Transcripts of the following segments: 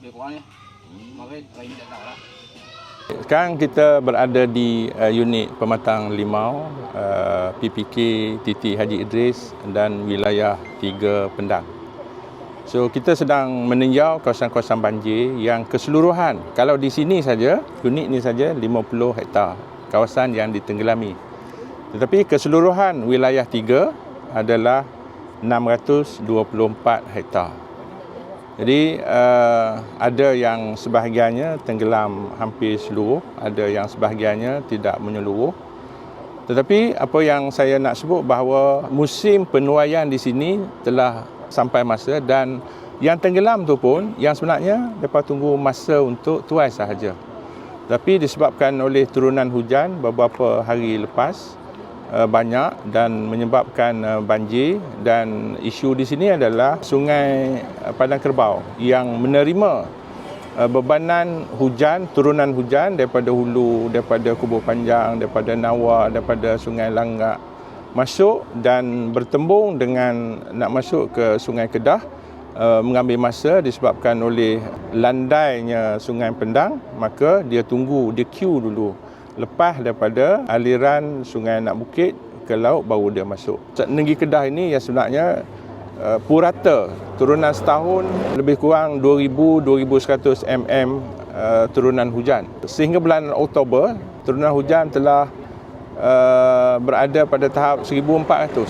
Lebih kurang tak tahu lah. Sekarang kita berada di uh, unit pematang limau uh, PPK Titi Haji Idris dan wilayah 3 Pendang. So kita sedang meninjau kawasan-kawasan banjir yang keseluruhan kalau di sini saja unit ni saja 50 hektar kawasan yang ditenggelami. Tetapi keseluruhan wilayah 3 adalah 624 hektar. Jadi uh, ada yang sebahagiannya tenggelam hampir seluruh, ada yang sebahagiannya tidak menyeluruh. Tetapi apa yang saya nak sebut bahawa musim penuaian di sini telah sampai masa dan yang tenggelam tu pun yang sebenarnya mereka tunggu masa untuk tuai sahaja. Tapi disebabkan oleh turunan hujan beberapa hari lepas banyak dan menyebabkan uh, banjir. Dan isu di sini adalah sungai uh, Padang Kerbau yang menerima bebanan hujan, turunan hujan daripada hulu, daripada Kubur Panjang, daripada Nawa, daripada Sungai Langgak masuk dan bertembung dengan nak masuk ke Sungai Kedah mengambil masa disebabkan oleh landainya Sungai Pendang. Maka dia tunggu dia queue dulu lepas daripada aliran Sungai Anak Bukit ke laut baru dia masuk. Negeri Kedah ini yang sebenarnya uh, purata turunan setahun lebih kurang 2000-2100 mm uh, turunan hujan. Sehingga bulan Oktober turunan hujan telah uh, berada pada tahap 1400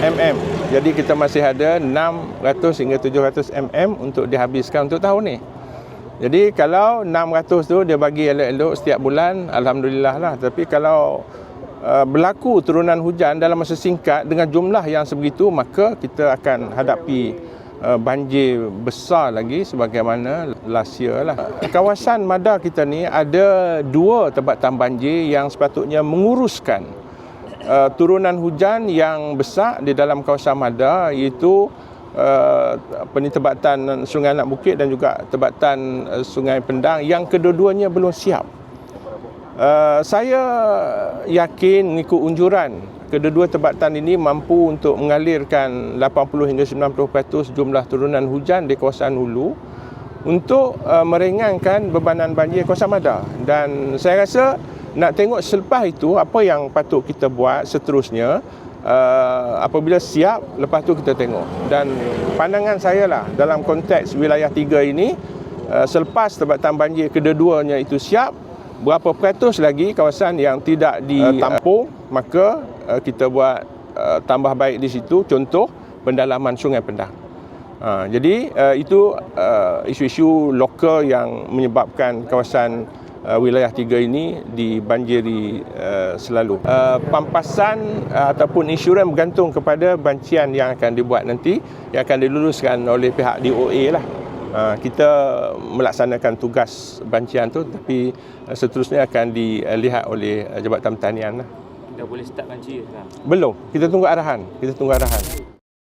mm. Jadi kita masih ada 600 hingga 700 mm untuk dihabiskan untuk tahun ni. Jadi kalau 600 tu dia bagi elok-elok setiap bulan alhamdulillah lah. Tapi kalau uh, berlaku turunan hujan dalam masa singkat dengan jumlah yang sebegitu maka kita akan hadapi uh, banjir besar lagi sebagaimana last year lah. Kawasan Madar kita ni ada dua tempatan banjir yang sepatutnya menguruskan uh, turunan hujan yang besar di dalam kawasan Madar iaitu uh, apa ni tebatan Sungai Anak Bukit dan juga tebatan uh, Sungai Pendang yang kedua-duanya belum siap. Uh, saya yakin mengikut unjuran kedua-dua tebatan ini mampu untuk mengalirkan 80 hingga 90% jumlah turunan hujan di kawasan hulu untuk uh, meringankan bebanan banjir kawasan Madar dan saya rasa nak tengok selepas itu apa yang patut kita buat seterusnya uh, apabila siap lepas tu kita tengok. Dan pandangan saya lah dalam konteks wilayah tiga ini uh, selepas tebatan banjir kedua-duanya itu siap berapa peratus lagi kawasan yang tidak ditampung uh, maka uh, kita buat uh, tambah baik di situ. Contoh pendalaman sungai Pendang uh, jadi uh, itu uh, isu-isu lokal yang menyebabkan kawasan uh, wilayah tiga ini dibanjiri uh, selalu. Uh, pampasan uh, ataupun insurans bergantung kepada bancian yang akan dibuat nanti yang akan diluluskan oleh pihak DOA lah. Uh, kita melaksanakan tugas bancian tu tapi uh, seterusnya akan dilihat oleh uh, Jabatan Pertanian lah. Dah boleh start banjir sekarang? Belum, kita tunggu arahan. Kita tunggu arahan.